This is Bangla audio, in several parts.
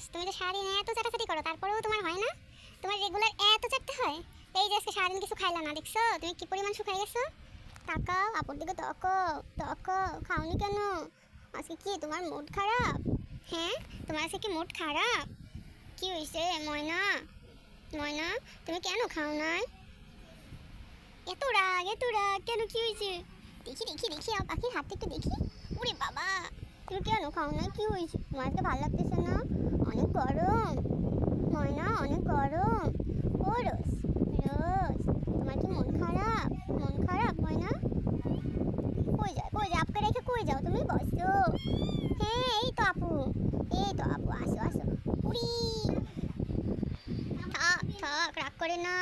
রোজ তুমি তো সারাদিন এত চাটাচাটি করো, তারপরেও তোমার হয় না? তোমার রেগুলার এত চাটতে হয়? এই যে আজকে সারাদিন কিছু খাইলা না, দেখছ? তুমি কি পরিমাণ শুকাই গেছো? তাকাও, আপুর দিকে তকো তকো খাওনি কেন? আজকে কি তোমার মুড খারাপ? হ্যাঁ তোমার আজকে কি মুড খারাপ? কি হয়েছে ময়না? ময়না, তুমি কেন খাও নাই? এত রাগ এত রাগ, কেন কি হয়েছে দেখি দেখি দেখি পাখির হাতটা একটু দেখি। ওরে বাবা, তুমি কেন খাও না কি হয়েছে তোমার আজকে ভালো লাগতেছে না? অনেক গরম। ময়না, অনেক গরম। ও, রোজ রোজ। তোমার কি মন খারাপ? মন খারাপ, ময়না? কই যায় কই যায় আপকে রেখে কই যাও? তুমি বসো। হ্যাঁ এই তো আপু, এই তো আপু, আসো আসো। উড়ি। থাক থাক, রাগ করে না।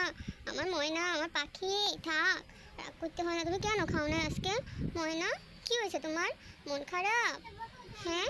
আমার ময়না, আমার পাখি থাক। রাগ করতে হয় না। তুমি কেন খাও না আজকে? ময়না, কি হয়েছে তোমার? মন খারাপ? হ্যাঁ?